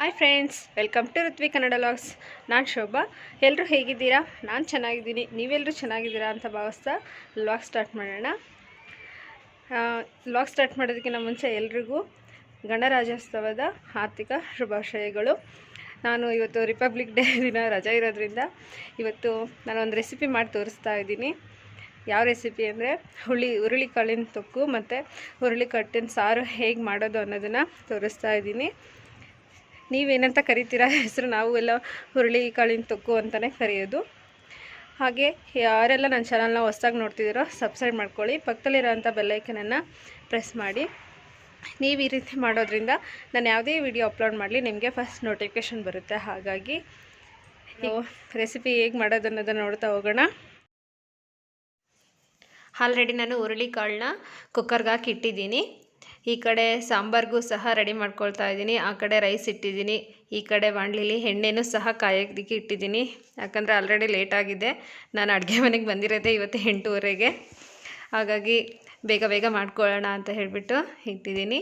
Hi friends, welcome to Ruthvi Kannada logs. ನಾನು ಶೋಭಾ. ಎಲ್ಲರೂ ಹೇಗಿದ್ದೀರಾ? ನಾನು ಚೆನ್ನಾಗಿದ್ದೀನಿ. ನೀವೆಲ್ಲರೂ ಚೆನ್ನಾಗಿದ್ದೀರಾ ಅಂತ ಭಾವಿಸ್ತಾ ಲಾಗ್ ಸ್ಟಾರ್ಟ್ ಮಾಡೋಣ. ಲಾಗ್ ಸ್ಟಾರ್ಟ್ ಮಾಡೋದಕ್ಕಿಂತ ಮುಂಚೆ ಎಲ್ರಿಗೂ ಗಣರಾಜ್ಯೋತ್ಸವದ ಆರ್ಥಿಕ ಶುಭಾಶಯಗಳು. ನಾನು ಇವತ್ತು ರಿಪಬ್ಲಿಕ್ ಡೇ ದಿನ ರಜೆ ಇರೋದ್ರಿಂದ ಇವತ್ತು ನಾನು ಒಂದು ರೆಸಿಪಿ ಮಾಡಿ ತೋರಿಸ್ತಾ ಇದ್ದೀನಿ. ಯಾವ ರೆಸಿಪಿ ಅಂದರೆ ಹುಳಿ, ಹುರುಳಿಕಾಳಿನ ತೊಕ್ಕು ಮತ್ತು ಹುರುಳಿಕಟ್ಟಿನ ಸಾರು ಹೇಗೆ ಮಾಡೋದು ಅನ್ನೋದನ್ನು ತೋರಿಸ್ತಾ ಇದ್ದೀನಿ. ನೀವೇನಂತ ಕರಿತೀರಾ? ಹೆಸರು ನಾವು ಎಲ್ಲ ಹುರುಳಿ ಕಾಳಿನ ತೊಕ್ಕು ಅಂತಲೇ ಕರೆಯೋದು. ಹಾಗೆ ಯಾರೆಲ್ಲ ನನ್ನ ಚಾನಲ್ನ ಹೊಸ್ದಾಗಿ ನೋಡ್ತಿದ್ದೀರೋ ಸಬ್ಸ್ಕ್ರೈಬ್ ಮಾಡ್ಕೊಳ್ಳಿ, ಪಕ್ಕದಲ್ಲಿರೋಂಥ ಬೆಲ್ಲೈಕನನ್ನು ಪ್ರೆಸ್ ಮಾಡಿ. ನೀವು ಈ ರೀತಿ ಮಾಡೋದ್ರಿಂದ ನಾನು ಯಾವುದೇ ವಿಡಿಯೋ ಅಪ್ಲೋಡ್ ಮಾಡಲಿ, ನಿಮಗೆ ಫಸ್ಟ್ ನೋಟಿಫಿಕೇಷನ್ ಬರುತ್ತೆ. ಹಾಗಾಗಿ ರೆಸಿಪಿ ಹೇಗೆ ಮಾಡೋದು ಅನ್ನೋದನ್ನು ನೋಡ್ತಾ ಹೋಗೋಣ. ಆಲ್ರೆಡಿ ನಾನು ಹುರುಳಿ ಕಾಳನ್ನ ಕುಕ್ಕರ್ಗೆ ಹಾಕಿ ಇಟ್ಟಿದ್ದೀನಿ ಈ ಕಡೆ ಸಾಂಬಾರಿಗೂ ಸಹ ರೆಡಿ ಮಾಡ್ಕೊಳ್ತಾ ಇದ್ದೀನಿ. ಆ ಕಡೆ ರೈಸ್ ಇಟ್ಟಿದ್ದೀನಿ. ಈ ಕಡೆ ಬಾಣಲಿಲಿ ಎಣ್ಣೆನೂ ಸಹ ಕಾಯೋದಕ್ಕೆ ಇಟ್ಟಿದ್ದೀನಿ. ಯಾಕಂದರೆ ಆಲ್ರೆಡಿ ಆಗಿದೆ. ನಾನು ಅಡುಗೆ ಮನೆಗೆ ಬಂದಿರೋದೇ ಇವತ್ತು ಎಂಟೂವರೆಗೆ. ಹಾಗಾಗಿ ಬೇಗ ಬೇಗ ಮಾಡ್ಕೊಳ್ಳೋಣ ಅಂತ ಹೇಳಿಬಿಟ್ಟು ಇಟ್ಟಿದ್ದೀನಿ.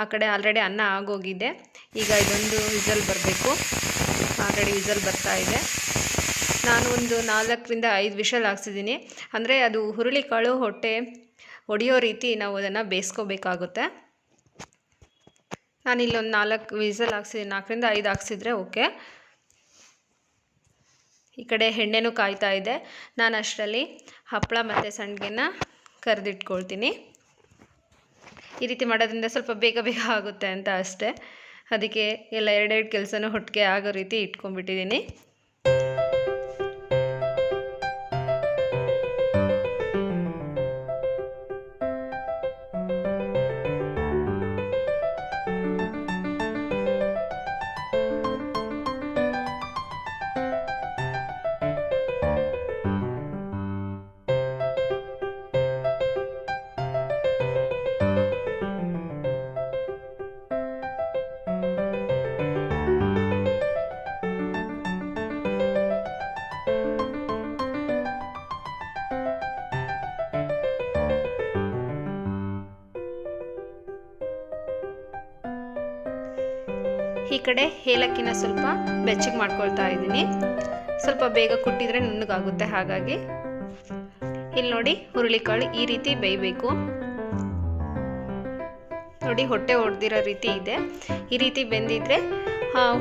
ಆ ಕಡೆ ಆಲ್ರೆಡಿ ಅನ್ನ ಆಗೋಗಿದೆ. ಈಗ ಇದೊಂದು ವಿಸಲ್ ಬರಬೇಕು. ಆಲ್ರೆಡಿ ವಿಸಲ್ ಬರ್ತಾ ಇದೆ. ನಾನು ಒಂದು ನಾಲ್ಕರಿಂದ ಐದು ವಿಷಲ್ ಹಾಕ್ಸಿದ್ದೀನಿ. ಅಂದರೆ ಅದು ಹುರುಳಿಕಾಳು, ಹೊಟ್ಟೆ ಒಡೆಯೋ ರೀತಿ ನಾವು ಅದನ್ನು ಬೇಯಿಸ್ಕೋಬೇಕಾಗುತ್ತೆ. ನಾನಿಲ್ಲೊಂದು ನಾಲ್ಕು ವಿಸಲ್ ಹಾಕ್ಸಿದ್ದೀನಿ ನಾಲ್ಕರಿಂದ ಐದು ಹಾಕ್ಸಿದ್ರೆ ಓಕೆ. ಈ ಕಡೆ ಎಣ್ಣೆನೂ ಕಾಯ್ತಾ ಇದೆ. ನಾನು ಅಷ್ಟರಲ್ಲಿ ಹಪ್ಪಳ ಮತ್ತು ಸಂಡಿಗೆನ ಕರೆದಿಟ್ಕೊಳ್ತೀನಿ. ಈ ರೀತಿ ಮಾಡೋದ್ರಿಂದ ಸ್ವಲ್ಪ ಬೇಗ ಬೇಗ ಆಗುತ್ತೆ ಅಂತ ಅಷ್ಟೇ. ಅದಕ್ಕೆ ಎಲ್ಲ ಎರಡೆರಡು ಕೆಲಸನೂ ಒಟ್ಟಿಗೆ ಆಗೋ ರೀತಿ ಇಟ್ಕೊಂಡ್ಬಿಟ್ಟಿದ್ದೀನಿ. ಈ ಕಡೆ ಏಲಕ್ಕಿನ ಸ್ವಲ್ಪ ಬೆಚ್ಚಗೆ ಮಾಡ್ಕೊಳ್ತಾ ಇದ್ದೀನಿ. ಸ್ವಲ್ಪ ಬೇಗ ಕುಟ್ಟಿದ್ರೆ ನುಣ್ಣಗಾಗುತ್ತೆ ಹಾಗಾಗಿ. ಇಲ್ಲಿ ನೋಡಿ ಹುರುಳಿಕಾಳು ಈ ರೀತಿ ಬೇಯಬೇಕು. ನೋಡಿ ಹೊಟ್ಟೆ ಹೊಡೆದಿರೋ ರೀತಿ ಇದೆ. ಈ ರೀತಿ ಬೆಂದಿದ್ರೆ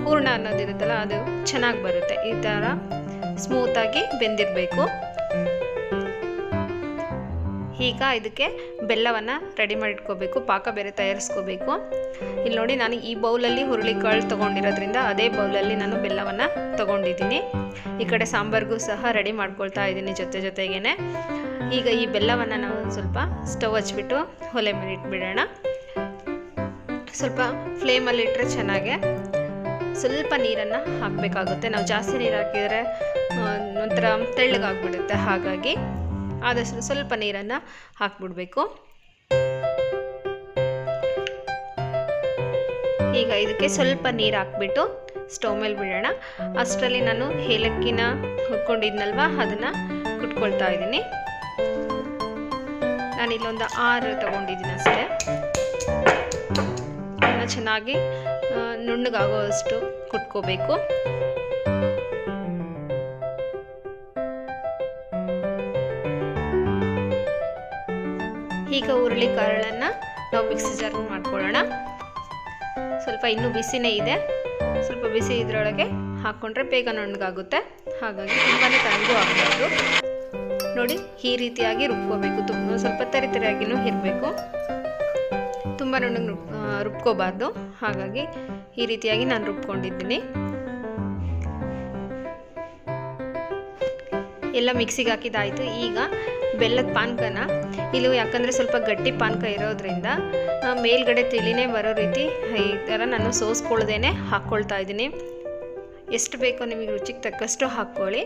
ಹೂರ್ಣ ಅನ್ನೋದಿರುತ್ತಲ್ಲ ಅದು ಚೆನ್ನಾಗಿ ಬರುತ್ತೆ. ಈ ಥರ ಸ್ಮೂತಾಗಿ ಬೆಂದಿರಬೇಕು. ಈಗ ಇದಕ್ಕೆ ಬೆಲ್ಲವನ್ನು ರೆಡಿ ಮಾಡಿಟ್ಕೋಬೇಕು, ಪಾಕ ಬೇರೆ ತಯಾರಿಸ್ಕೋಬೇಕು. ಇಲ್ಲಿ ನೋಡಿ ನಾನು ಈ ಬೌಲಲ್ಲಿ ಹುರುಳಿಕಾಳು ತೊಗೊಂಡಿರೋದ್ರಿಂದ ಅದೇ ಬೌಲಲ್ಲಿ ನಾನು ಬೆಲ್ಲವನ್ನು ತೊಗೊಂಡಿದ್ದೀನಿ. ಈ ಕಡೆ ಸಾಂಬಾರ್ಗೂ ಸಹ ರೆಡಿ ಮಾಡ್ಕೊಳ್ತಾ ಇದ್ದೀನಿ ಜೊತೆ ಜೊತೆಗೇ ಈಗ ಈ ಬೆಲ್ಲವನ್ನು ನಾವು ಸ್ವಲ್ಪ ಸ್ಟವ್ ಹಚ್ಬಿಟ್ಟು ಒಲೆ ಮೇಲೆ ಇಟ್ಬಿಡೋಣ. ಸ್ವಲ್ಪ ಫ್ಲೇಮಲ್ಲಿ ಇಟ್ಟರೆ ಚೆನ್ನಾಗೆ ಸ್ವಲ್ಪ ನೀರನ್ನು ಹಾಕಬೇಕಾಗುತ್ತೆ. ನಾವು ಜಾಸ್ತಿ ನೀರು ಹಾಕಿದರೆ ಒಂಥರ ತೆಳ್ಳಗಾಗ್ಬಿಡುತ್ತೆ. ಹಾಗಾಗಿ ಆದಷ್ಟು ಸ್ವಲ್ಪ ನೀರನ್ನು ಹಾಕ್ಬಿಡ್ಬೇಕು. ಈಗ ಇದಕ್ಕೆ ಸ್ವಲ್ಪ ನೀರು ಹಾಕ್ಬಿಟ್ಟು ಸ್ಟವ್ ಮೇಲೆ ಬಿಡೋಣ. ಅಷ್ಟರಲ್ಲಿ ನಾನು ಏಲಕ್ಕಿನ ಹುರ್ಕೊಂಡಿದ್ನಲ್ವ, ಅದನ್ನು ಕುಟ್ಕೊಳ್ತಾ ಇದ್ದೀನಿ. ನಾನು ಇಲ್ಲೊಂದು ಆರು ತಗೊಂಡಿದ್ದೀನಿ ಅಷ್ಟೇ. ಚೆನ್ನಾಗಿ ನುಣ್ಣಗಾಗೋವಷ್ಟು ಕುಟ್ಕೋಬೇಕು. ಈಗ ಹುರುಳಿ ಕಾಳನ್ನು ನಾವು ಮಿಕ್ಸಿ ಜಾರ್ ಮಾಡ್ಕೊಳ್ಳೋಣ. ಸ್ವಲ್ಪ ಇನ್ನೂ ಬಿಸಿನೇ ಇದೆ. ಸ್ವಲ್ಪ ಬಿಸಿ ಇದರೊಳಗೆ ಹಾಕ್ಕೊಂಡ್ರೆ ಬೇಗ ನುಣ್ಣಗಾಗುತ್ತೆ ಹಾಗಾಗಿ ತುಂಬಾ ತಣ್ಣಗೂ ಹಾಕ್ಬೋದು ನೋಡಿ, ಈ ರೀತಿಯಾಗಿ ರುಬ್ಕೋಬೇಕು. ತುಂಬ ಸ್ವಲ್ಪ ತರಿತರಿಯಾಗಿನೂ ಇರಬೇಕು. ತುಂಬ ನುಣ್ಣಗೆ ರುಬ್ಕೋಬಾರ್ದು. ಹಾಗಾಗಿ ಈ ರೀತಿಯಾಗಿ ನಾನು ರುಬ್ಕೊಂಡಿದ್ದೀನಿ. ಎಲ್ಲ ಮಿಕ್ಸಿಗೆ ಹಾಕಿದ್ದಾಯಿತು. ಈಗ ಬೆಲ್ಲದ ಪಾನಕನ. ಇಲ್ಲಿ ಯಾಕಂದರೆ ಸ್ವಲ್ಪ ಗಟ್ಟಿ ಪಾನಕ ಇರೋದ್ರಿಂದ ಮೇಲ್ಗಡೆ ತಿಳಿನೇ ಬರೋ ರೀತಿ ಈ ಥರ ನಾನು ಸೋಸ್ಕೊಳ್ದೇನೆ ಹಾಕ್ಕೊಳ್ತಾ ಇದ್ದೀನಿ. ಎಷ್ಟು ಬೇಕೋ ನಿಮಗೆ ರುಚಿಗೆ ತಕ್ಕಷ್ಟು ಹಾಕ್ಕೊಳ್ಳಿ.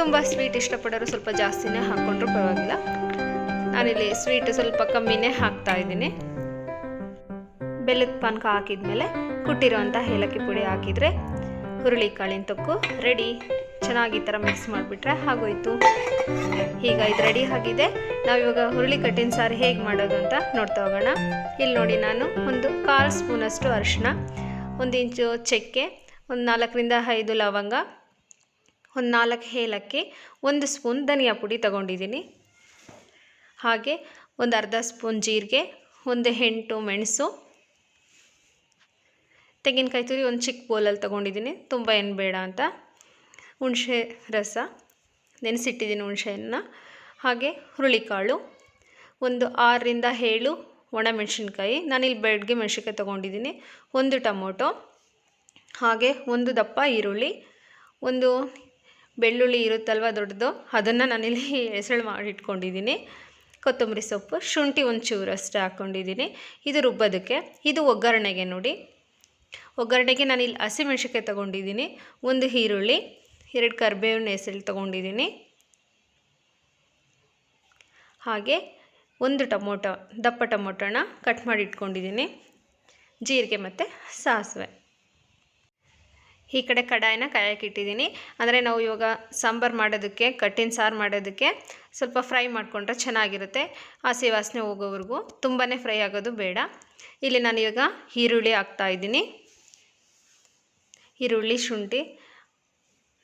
ತುಂಬ ಸ್ವೀಟ್ ಇಷ್ಟಪಡೋರು ಸ್ವಲ್ಪ ಜಾಸ್ತಿನೇ ಹಾಕ್ಕೊಂಡ್ರೂ ಪರವಾಗಿಲ್ಲ. ನಾನಿಲ್ಲಿ ಸ್ವೀಟ್ ಸ್ವಲ್ಪ ಕಮ್ಮಿನೇ ಹಾಕ್ತಾ ಇದ್ದೀನಿ. ಬೆಲ್ಲದ ಪಾನಕ ಹಾಕಿದ್ಮೇಲೆ ಕುಟ್ಟಿರೋಂಥ ಏಲಕ್ಕಿ ಪುಡಿ ಹಾಕಿದರೆ ಹುರುಳಿಕಾಳಿನ ತೊಕ್ಕು ರೆಡಿ ಚೆನ್ನಾಗಿ ಈ ಥರ ಮಿಕ್ಸ್ ಮಾಡಿಬಿಟ್ರೆ ಆಗೋಯ್ತು. ಈಗ ಇದು ರೆಡಿ ಆಗಿದೆ. ನಾವಿವಾಗ ಹುರುಳಿ ಕಟ್ಟಿನ ಸಾರು ಹೇಗೆ ಮಾಡೋದು ಅಂತ ನೋಡ್ತಾ ಹೋಗೋಣ. ಇಲ್ಲಿ ನೋಡಿ ನಾನು ಒಂದು ಕಾಲು ಸ್ಪೂನಷ್ಟು ಅರಿಶಿನ ಒಂದು ಇಂಚು ಚಕ್ಕೆ, ಒಂದು ನಾಲ್ಕರಿಂದ ಐದು ಲವಂಗ, ಒಂದು ನಾಲ್ಕು ಏಲಕ್ಕಿ, ಒಂದು ಸ್ಪೂನ್ ಧನಿಯಾ ಪುಡಿ ತಗೊಂಡಿದ್ದೀನಿ. ಹಾಗೆ ಒಂದು ಅರ್ಧ ಸ್ಪೂನ್ ಜೀರಿಗೆ, ಒಂದು ಎಂಟು ಮೆಣಸು, ತೆಂಗಿನಕಾಯಿ ತುರಿ ಒಂದು ಚಿಕ್ಕ ಬೌಲಲ್ಲಿ ತೊಗೊಂಡಿದ್ದೀನಿ. ತುಂಬ ಏನು ಬೇಡ ಅಂತ. ಹುಣಸೆ ರಸ, ನೆನೆಸಿಟ್ಟಿದ್ದೀನಿ ಹುಣಸೆಯನ್ನು. ಹಾಗೆ ಹುರುಳಿಕಾಳು, ಒಂದು ಆರರಿಂದ ಏಳು ಒಣಮೆಣಸಿನ್ಕಾಯಿ. ನಾನಿಲ್ಲಿ ಬೆಳಗ್ಗೆ ಮೆಣಸಿನ್ಕಾಯಿ ತೊಗೊಂಡಿದ್ದೀನಿ. ಒಂದು ಟೊಮೊಟೊ, ಹಾಗೆ ಒಂದು ದಪ್ಪ ಈರುಳ್ಳಿ, ಒಂದು ಬೆಳ್ಳುಳ್ಳಿ ಇರುತ್ತಲ್ವ ದೊಡ್ಡದು, ಅದನ್ನು ನಾನಿಲ್ಲಿ ಹೆಸಳು ಮಾಡಿಟ್ಕೊಂಡಿದ್ದೀನಿ. ಕೊತ್ತಂಬರಿ ಸೊಪ್ಪು, ಶುಂಠಿ ಒಂದು ಅಷ್ಟೇ ಹಾಕ್ಕೊಂಡಿದ್ದೀನಿ. ಇದು ರುಬ್ಬೋದಕ್ಕೆ. ಇದು ಒಗ್ಗರಣೆಗೆ ನೋಡಿ. ಒಗ್ಗರಣೆಗೆ ನಾನಿಲ್ಲಿ ಹಸಿಮೆಣ್ಸಿನ್ಕಾಯಿ ತೊಗೊಂಡಿದ್ದೀನಿ. ಒಂದು ಈರುಳ್ಳಿ ಎರಡು ಕರಿಬೇವಿನ ಹೆಸರು ತೊಗೊಂಡಿದ್ದೀನಿ. ಹಾಗೆ ಒಂದು ಟೊಮೊಟೊ, ದಪ್ಪ ಟೊಮೊಟೊನ ಕಟ್ ಮಾಡಿ ಇಟ್ಕೊಂಡಿದ್ದೀನಿ. ಜೀರಿಗೆ ಮತ್ತು ಸಾಸಿವೆ. ಈ ಕಡೆ ಕಡಾಯಿನ ಕಾಯಕ್ಕೆ ಇಟ್ಟಿದ್ದೀನಿ. ಅಂದರೆ ನಾವು ಇವಾಗ ಸಾಂಬಾರು ಮಾಡೋದಕ್ಕೆ ಕಟ್ಟಿನ ಸಾರು ಮಾಡೋದಕ್ಕೆ ಸ್ವಲ್ಪ ಫ್ರೈ ಮಾಡಿಕೊಂಡ್ರೆ ಚೆನ್ನಾಗಿರುತ್ತೆ. ಹಸಿ ವಾಸನೆ ಹೋಗೋವರೆಗೂ ತುಂಬಾ ಫ್ರೈ ಆಗೋದು ಬೇಡ. ಇಲ್ಲಿ ನಾನು ಇವಾಗ ಈರುಳ್ಳಿ ಹಾಕ್ತಾಯಿದ್ದೀನಿ ಈರುಳ್ಳಿ, ಶುಂಠಿ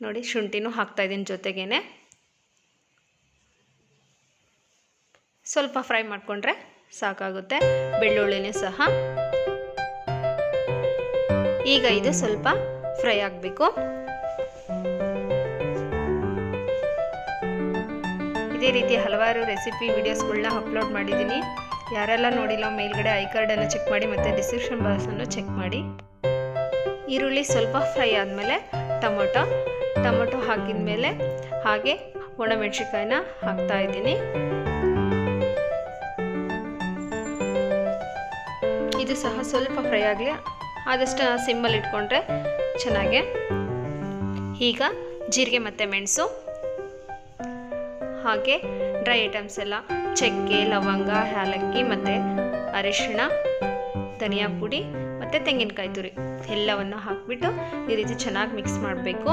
ನೋಡಿ, ಶುಂಠಿನೂ ಹಾಕ್ತಾಯಿದ್ದೀನಿ ಜೊತೆಗೇನೆ. ಸ್ವಲ್ಪ ಫ್ರೈ ಮಾಡಿಕೊಂಡ್ರೆ ಸಾಕಾಗುತ್ತೆ, ಬೆಳ್ಳುಳ್ಳಿನೂ ಸಹ. ಈಗ ಇದು ಸ್ವಲ್ಪ ಫ್ರೈ ಆಗಬೇಕು. ಇದೇ ರೀತಿ ಹಲವಾರು ರೆಸಿಪಿ ವಿಡಿಯೋಸ್ಗಳನ್ನ ಅಪ್ಲೋಡ್ ಮಾಡಿದ್ದೀನಿ. ಯಾರೆಲ್ಲ ನೋಡಿಲ್ಲ, ಮೇಲ್ಗಡೆ ಐ ಕಾರ್ಡನ್ನು ಚೆಕ್ ಮಾಡಿ ಮತ್ತು ಡಿಸ್ಕ್ರಿಪ್ಷನ್ ಬಾಕ್ಸನ್ನು ಚೆಕ್ ಮಾಡಿ. ಈರುಳ್ಳಿ ಸ್ವಲ್ಪ ಫ್ರೈ ಆದಮೇಲೆ ಟೊಮೊಟೊ ಟೊಮೊಟೊ ಹಾಕಿದ ಮೇಲೆ ಹಾಗೆ ಒಣಮೆಣ್ಸಿನ್ಕಾಯಿನ ಹಾಕ್ತಾ ಇದ್ದೀನಿ. ಇದು ಸಹ ಸ್ವಲ್ಪ ಫ್ರೈ ಆಗಲಿ, ಆದಷ್ಟು ಸಿಮ್ಮಲ್ಲಿ ಇಟ್ಕೊಂಡ್ರೆ ಚೆನ್ನಾಗೆ. ಈಗ ಜೀರಿಗೆ ಮತ್ತು ಮೆಣಸು, ಹಾಗೆ ಡ್ರೈ ಐಟಮ್ಸ್ ಎಲ್ಲ, ಚಕ್ಕೆ, ಲವಂಗ, ಏಲಕ್ಕಿ ಮತ್ತು ಅರಿಶಿಣ, ಧನಿಯಾ ಪುಡಿ ಮತ್ತು ತೆಂಗಿನಕಾಯಿ ತುರಿ ಎಲ್ಲವನ್ನು ಹಾಕಿಬಿಟ್ಟು ಈ ರೀತಿ ಚೆನ್ನಾಗಿ ಮಿಕ್ಸ್ ಮಾಡಬೇಕು.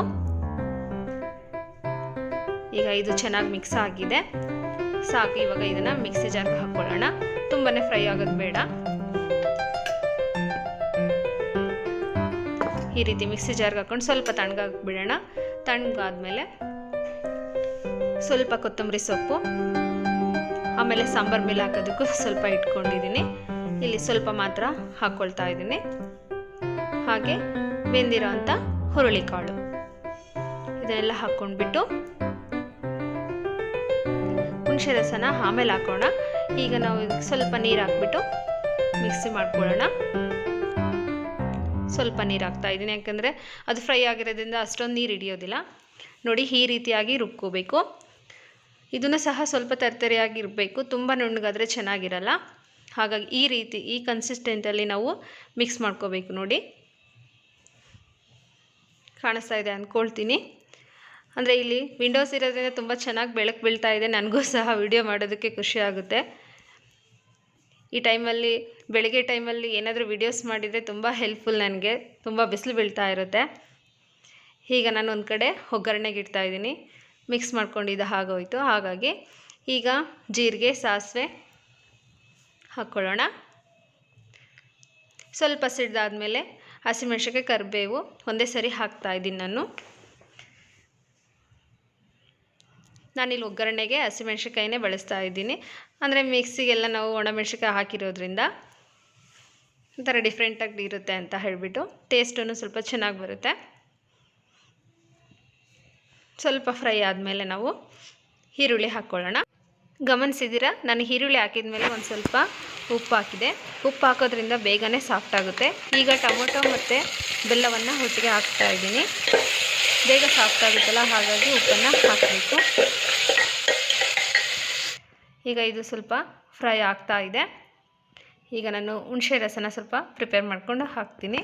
ಈಗ ಇದು ಚೆನ್ನಾಗಿ ಮಿಕ್ಸ್ ಆಗಿದೆ. ಸಾಕು, ಇವಾಗ ಇದನ್ನು ಮಿಕ್ಸಿ ಜಾರ್ಗೆ ಹಾಕ್ಕೊಳ್ಳೋಣ ತುಂಬಾ ಫ್ರೈ ಆಗೋದು ಬೇಡ. ಈ ರೀತಿ ಮಿಕ್ಸಿ ಜಾರ್ಗೆ ಹಾಕೊಂಡು ಸ್ವಲ್ಪ ತಣ್ಣಗಾಗಿ ಬಿಡೋಣ ತಣ್ಣಗಾದ್ಮೇಲೆ ಸ್ವಲ್ಪ ಕೊತ್ತಂಬರಿ ಸೊಪ್ಪು, ಆಮೇಲೆ ಸಾಂಬಾರ್ ಮೇಲೆ ಹಾಕೋದಕ್ಕೂ ಸ್ವಲ್ಪ ಇಟ್ಕೊಂಡಿದ್ದೀನಿ ಇಲ್ಲಿ ಸ್ವಲ್ಪ ಮಾತ್ರ ಹಾಕ್ಕೊಳ್ತಾ ಇದ್ದೀನಿ ಹಾಗೆ ಬೆಂದಿರೋ ಅಂಥ ಹುರುಳಿಕಾಳು. ಇದನ್ನೆಲ್ಲ ಹಾಕ್ಕೊಂಡ್ಬಿಟ್ಟು ಹುಣಸೆ ರಸನ ಆಮೇಲೆ ಹಾಕೋಣ. ಈಗ ನಾವು ಸ್ವಲ್ಪ ನೀರು ಹಾಕ್ಬಿಟ್ಟು ಮಿಕ್ಸಿ ಮಾಡ್ಕೊಳ್ಳೋಣ. ಸ್ವಲ್ಪ ನೀರು ಹಾಕ್ತಾ ಇದ್ದೀನಿ. ಯಾಕಂದರೆ ಅದು ಫ್ರೈ ಆಗಿರೋದ್ರಿಂದ ಅಷ್ಟೊಂದು ನೀರು ಹಿಡಿಯೋದಿಲ್ಲ. ನೋಡಿ, ಈ ರೀತಿಯಾಗಿ ರುಬ್ಕೋಬೇಕು. ಇದನ್ನು ಸಹ ಸ್ವಲ್ಪ ತರ್ತರಿಯಾಗಿ ಇರಬೇಕು. ತುಂಬ ನುಣ್ಣಗಾದರೆ ಚೆನ್ನಾಗಿರಲ್ಲ. ಹಾಗಾಗಿ ಈ ರೀತಿ, ಈ ಕನ್ಸಿಸ್ಟೆಂಟಲ್ಲಿ ನಾವು ಮಿಕ್ಸ್ ಮಾಡ್ಕೋಬೇಕು ನೋಡಿ. ಕಾಣಿಸ್ತಾ ಇದೆ ಅಂದ್ಕೊಳ್ತೀನಿ ಅಂದರೆ ಇಲ್ಲಿ ವಿಂಡೋಸ್ ಇರೋದ್ರಿಂದ ತುಂಬ ಚೆನ್ನಾಗಿ ಬೆಳಕು ಬೀಳ್ತಾ ಇದೆ. ನನಗೂ ಸಹ ವಿಡಿಯೋ ಮಾಡೋದಕ್ಕೆ ಖುಷಿ ಆಗುತ್ತೆ. ಈ ಟೈಮಲ್ಲಿ, ಬೆಳಗ್ಗೆ ಟೈಮಲ್ಲಿ ಏನಾದರೂ ವಿಡಿಯೋಸ್ ಮಾಡಿದರೆ ತುಂಬ ಹೆಲ್ಪ್ಫುಲ್ ನನಗೆ. ತುಂಬ ಬಿಸಿಲು ಬೀಳ್ತಾ ಇರುತ್ತೆ. ಈಗ ನಾನು ಒಂದು ಕಡೆ ಒಗ್ಗರಣೆಗೆ ಇಡ್ತಾ ಇದ್ದೀನಿ. ಮಿಕ್ಸ್ ಮಾಡ್ಕೊಂಡಿದ್ದು ಹಾಗೋಯ್ತು. ಹಾಗಾಗಿ ಈಗ ಜೀರಿಗೆ, ಸಾಸಿವೆ ಹಾಕ್ಕೊಳ್ಳೋಣ ಸ್ವಲ್ಪ ಸಿಡ್ದಾದಮೇಲೆ ಹಸಿಮೆಣ್ಸಿನ್ಕಾಯಿ, ಕರಿಬೇವು ಒಂದೇ ಸರಿ ಹಾಕ್ತಾಯಿದ್ದೀನಿ ನಾನು. ನಾನಿಲ್ಲಿ ಒಗ್ಗರಣೆಗೆ ಹಸಿಮೆಣ್ಸಿನ್ಕಾಯಿನೇ ಬಳಸ್ತಾ ಇದ್ದೀನಿ. ಅಂದರೆ ಮಿಕ್ಸಿಗೆಲ್ಲ ನಾವು ಒಣಮೆಣ್ಸಿಕಾಯಿ ಹಾಕಿರೋದ್ರಿಂದ ಒಂಥರ ಡಿಫ್ರೆಂಟಾಗಿ ಇರುತ್ತೆ ಅಂತ ಹೇಳಿಬಿಟ್ಟು ಟೇಸ್ಟೂ ಸ್ವಲ್ಪ ಚೆನ್ನಾಗಿ ಬರುತ್ತೆ. ಸ್ವಲ್ಪ ಫ್ರೈ ಆದಮೇಲೆ ನಾವು ಈರುಳ್ಳಿ ಹಾಕ್ಕೊಳ್ಳೋಣ ಗಮನಿಸಿದ್ದೀರಾ? ನಾನು ಈರುಳ್ಳಿ ಹಾಕಿದ ಮೇಲೆ ಒಂದು ಸ್ವಲ್ಪ ಉಪ್ಪು ಹಾಕಿದೆ. ಉಪ್ಪು ಹಾಕೋದ್ರಿಂದ ಬೇಗನೆ ಸಾಫ್ಟ್ ಆಗುತ್ತೆ. ಈಗ ಟೊಮೊಟೊ ಮತ್ತು ಬೆಲ್ಲವನ್ನು ಒಟ್ಟಿಗೆ ಹಾಕ್ತಾ ಇದ್ದೀನಿ. ಬೇಗ ಸಾಫ್ಟ್ ಆಗುತ್ತಲ್ಲ, ಹಾಗಾಗಿ ಉಪ್ಪನ್ನು ಹಾಕಬೇಕು. ಈಗ ಇದು ಸ್ವಲ್ಪ ಫ್ರೈ ಆಗ್ತಾ ಇದೆ. ಈಗ ನಾನು ಹುಣಸೆ ರಸನ ಸ್ವಲ್ಪ ಪ್ರಿಪೇರ್ ಮಾಡಿಕೊಂಡು ಹಾಕ್ತೀನಿ.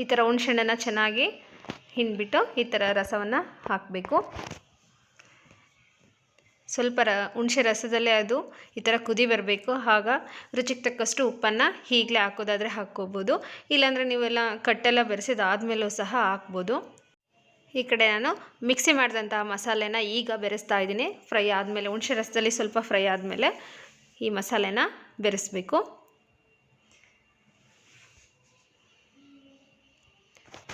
ಈ ಥರ ಹುಣಸೆಹಣ್ಣನ್ನು ಚೆನ್ನಾಗಿ ಹಿಂಡ್ಬಿಟ್ಟು ಈ ಥರ ರಸವನ್ನು ಹಾಕಬೇಕು. ಸ್ವಲ್ಪ ರ, ಹುಣಸೆ ರಸದಲ್ಲೇ ಅದು ಈ ಥರ ಕುದಿ ಬರಬೇಕು. ಆಗ ರುಚಿಗೆ ತಕ್ಕಷ್ಟು ಉಪ್ಪನ್ನು ಈಗಲೇ ಹಾಕೋದಾದರೆ ಹಾಕ್ಕೋಬೋದು. ಇಲ್ಲಾಂದರೆ ನೀವೆಲ್ಲ ಕಟ್ಟೆಲ್ಲ ಬೆರೆಸಿದಾದ್ಮೇಲೂ ಸಹ ಹಾಕ್ಬೋದು. ಈ ಕಡೆ ನಾನು ಮಿಕ್ಸಿ ಮಾಡಿದಂತಹ ಮಸಾಲೆನ ಈಗ ಬೆರೆಸ್ತಾ ಇದ್ದೀನಿ. ಫ್ರೈ ಆದಮೇಲೆ ಹುಣಸೆ ರಸದಲ್ಲಿ ಸ್ವಲ್ಪ ಫ್ರೈ ಆದಮೇಲೆ ಈ ಮಸಾಲೆನ ಬೆರೆಸಬೇಕು.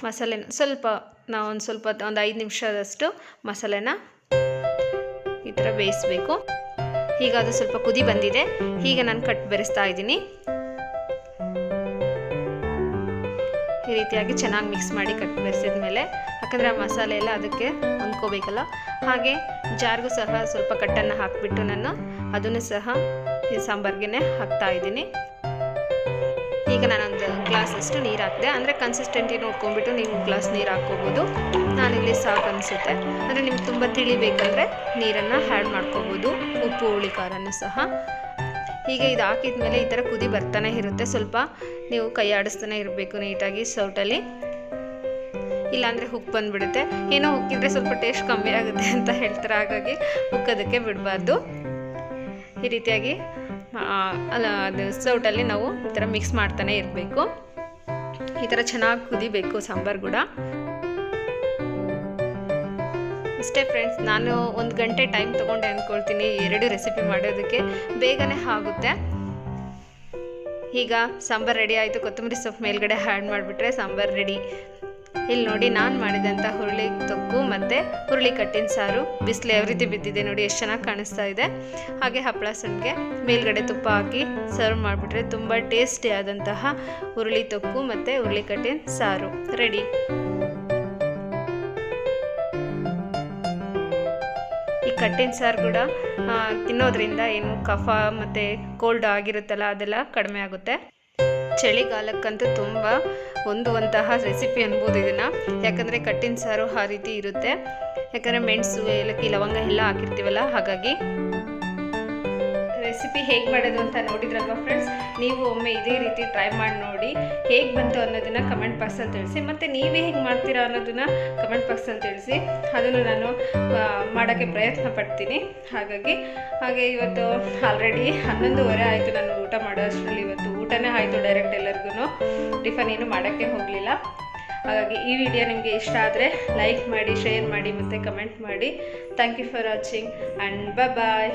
ಮಸಾಲೆನ ಸ್ವಲ್ಪ ನಾವು ಒಂದು ಸ್ವಲ್ಪ ಒಂದು ಐದು ನಿಮಿಷದಷ್ಟು ಮಸಾಲೆನ ಈ ಥರ ಬೇಯಿಸಬೇಕು. ಈಗ ಅದು ಸ್ವಲ್ಪ ಕುದಿ ಬಂದಿದೆ. ಈಗ ನಾನು ಕಟ್ ಬೆರೆಸ್ತಾ ಇದ್ದೀನಿ. ಈ ರೀತಿಯಾಗಿ ಚೆನ್ನಾಗಿ ಮಿಕ್ಸ್ ಮಾಡಿ ಕಟ್ ಬೆರೆಸಿದ ಮೇಲೆ ಯಾಕಂದರೆ ಆ ಮಸಾಲೆ ಎಲ್ಲ ಅದಕ್ಕೆ ಹೊಂದ್ಕೋಬೇಕಲ್ಲ? ಹಾಗೆ ಜಾರ್ಗೂ ಸಹ ಸ್ವಲ್ಪ ಕಟ್ಟನ್ನು ಹಾಕಿಬಿಟ್ಟು ನಾನು ಅದನ್ನು ಸಹ ಈ ಸಾಂಬಾರ್ಗೆ ಹಾಕ್ತಾ ಇದ್ದೀನಿ. ಈಗ ನಾನೊಂದು ಗ್ಲಾಸ್ ಅಷ್ಟು ನೀರು ಹಾಕಿದೆ, ಅಂದರೆ ಕನ್ಸಿಸ್ಟೆಂಟಿ ನೋಡ್ಕೊಂಬಿಟ್ಟು ನೀವು ಗ್ಲಾಸ್ ನೀರು ಹಾಕ್ಕೋಬೋದು. ನಾನಿಲ್ಲಿ ಸಾಕು ಅನಿಸುತ್ತೆ. ಅಂದರೆ ನಿಮ್ಗೆ ತುಂಬ ತಿಳಿಬೇಕಂದ್ರೆ ನೀರನ್ನು ಆ್ಯಡ್ ಮಾಡ್ಕೋಬೋದು. ಉಪ್ಪು, ಹುಳಿ, ಖಾರನೂ ಸಹ. ಹೀಗೆ ಇದು ಹಾಕಿದ ಮೇಲೆ ಈ ಥರ ಕುದಿ ಬರ್ತಾನೆ ಇರುತ್ತೆ. ಸ್ವಲ್ಪ ನೀವು ಕೈ ಆಡಿಸ್ತಾನೆ ಇರಬೇಕು ನೀಟಾಗಿ ಸೌಟಲ್ಲಿ. ಇಲ್ಲಾಂದರೆ ಹುಕ್ ಬಂದುಬಿಡುತ್ತೆ. ಏನೋ ಉಕ್ಕಿದ್ರೆ ಸ್ವಲ್ಪ ಟೇಸ್ಟ್ ಕಮ್ಮಿ ಆಗುತ್ತೆ ಅಂತ ಹೇಳ್ತಾರೆ. ಹಾಗಾಗಿ ಉಕ್ಕೋದಕ್ಕೆ ಬಿಡಬಾರ್ದು. ಈ ರೀತಿಯಾಗಿ ಅಲ್ಲ, ಅದು ಸೌಟಲ್ಲಿ ನಾವು ಈ ಥರ ಮಿಕ್ಸ್ ಮಾಡ್ತಾನೆ ಇರಬೇಕು. ಈ ಥರ ಚೆನ್ನಾಗಿ ಕುದಿಬೇಕು ಸಾಂಬಾರು ಕೂಡ. ಇಷ್ಟೇ ಫ್ರೆಂಡ್ಸ್ ನಾನು ಒಂದು ಗಂಟೆ ಟೈಮ್ ತೊಗೊಂಡೆ ಅಂದ್ಕೊಳ್ತೀನಿ ಎರಡು ರೆಸಿಪಿ ಮಾಡೋದಕ್ಕೆ. ಬೇಗನೆ ಆಗುತ್ತೆ. ಈಗ ಸಾಂಬಾರು ರೆಡಿ ಆಯಿತು. ಕೊತ್ತಂಬರಿ ಸೊಪ್ಪು ಮೇಲ್ಗಡೆ ಹ್ಯಾಡ್ ಮಾಡಿಬಿಟ್ರೆ ಸಾಂಬಾರು ರೆಡಿ ಇಲ್ಲಿ ನೋಡಿ ನಾನು ಮಾಡಿದಂಥ ಹುರುಳಿ ತೊಕ್ಕು ಮತ್ತು ಹುರುಳಿ ಕಟ್ಟಿನ ಸಾರು. ಬಿಸಿಲು ಯಾವ ರೀತಿ ಬಿದ್ದಿದೆ ನೋಡಿ, ಎಷ್ಟು ಚೆನ್ನಾಗಿ ಕಾಣಿಸ್ತಾ ಇದೆ. ಹಾಗೆ ಹಪ್ಪಳ ಸಂಡಿಗೆ ಮೇಲ್ಗಡೆ ತುಪ್ಪ ಹಾಕಿ ಸರ್ವ್ ಮಾಡಿಬಿಟ್ರೆ ತುಂಬ ಟೇಸ್ಟಿ ಆದಂತಹ ಹುರುಳಿ ತೊಕ್ಕು ಮತ್ತು ಹುರುಳಿ ಕಟ್ಟಿನ ಸಾರು. ರೆಡಿ ಈ ಕಟ್ಟಿನ ಸಾರು ಕೂಡ ತಿನ್ನೋದ್ರಿಂದ ಏನು ಕಫ ಮತ್ತು ಕೋಲ್ಡ್ ಆಗಿರುತ್ತಲ್ಲ ಅದೆಲ್ಲ ಕಡಿಮೆ ಆಗುತ್ತೆ. ಚಳಿಗಾಲಕ್ಕಂತೂ ತುಂಬ ಹೊಂದುವಂತಹ ರೆಸಿಪಿ ಅನ್ಬೋದು ಇದನ್ನು. ಯಾಕಂದರೆ ಕಟ್ಟಿನ ಸಾರು ಆ ರೀತಿ ಇರುತ್ತೆ. ಯಾಕಂದರೆ ಮೆಣಸು, ಏಲಕ್ಕಿ, ಲವಂಗ ಎಲ್ಲ ಹಾಕಿರ್ತೀವಲ್ಲ, ಹಾಗಾಗಿ ರೆಸಿಪಿ ಹೇಗೆ ಮಾಡೋದು ಅಂತ ನೋಡಿದ್ರಲ್ವ ಫ್ರೆಂಡ್ಸ್ ನೀವು ಒಮ್ಮೆ ಇದೇ ರೀತಿ ಟ್ರೈ ಮಾಡಿ ನೋಡಿ. ಹೇಗೆ ಬಂತು ಅನ್ನೋದನ್ನು ಕಮೆಂಟ್ ಬಾಕ್ಸಲ್ಲಿ ತಿಳಿಸಿ. ಮತ್ತು ನೀವೇ ಹೇಗೆ ಮಾಡ್ತೀರಾ ಅನ್ನೋದನ್ನು ಕಮೆಂಟ್ ಬಾಕ್ಸಲ್ಲಿ ತಿಳಿಸಿ. ಅದನ್ನು ನಾನು ಮಾಡೋಕ್ಕೆ ಪ್ರಯತ್ನ ಪಡ್ತೀನಿ. ಹಾಗಾಗಿ, ಹಾಗೆ ಇವತ್ತು ಆಲ್ರೆಡಿ ಹನ್ನೊಂದುವರೆ ಆಯಿತು ನಾನು ಊಟ ಮಾಡೋ ಅಷ್ಟರಲ್ಲಿ ಇವತ್ತು ಊಟನೇ ಆಯಿತು ಡೈರೆಕ್ಟ್ ಎಲ್ಲರಿಗೂ ಟಿಫನ್ ಏನು ಮಾಡೋಕ್ಕೆ ಹೋಗಲಿಲ್ಲ. ಹಾಗಾಗಿ ಈ ವಿಡಿಯೋ ನಿಮಗೆ ಇಷ್ಟ ಆದರೆ ಲೈಕ್ ಮಾಡಿ ಶೇರ್ ಮಾಡಿ ಮತ್ತು ಕಮೆಂಟ್ ಮಾಡಿ. Thank you for watching and bye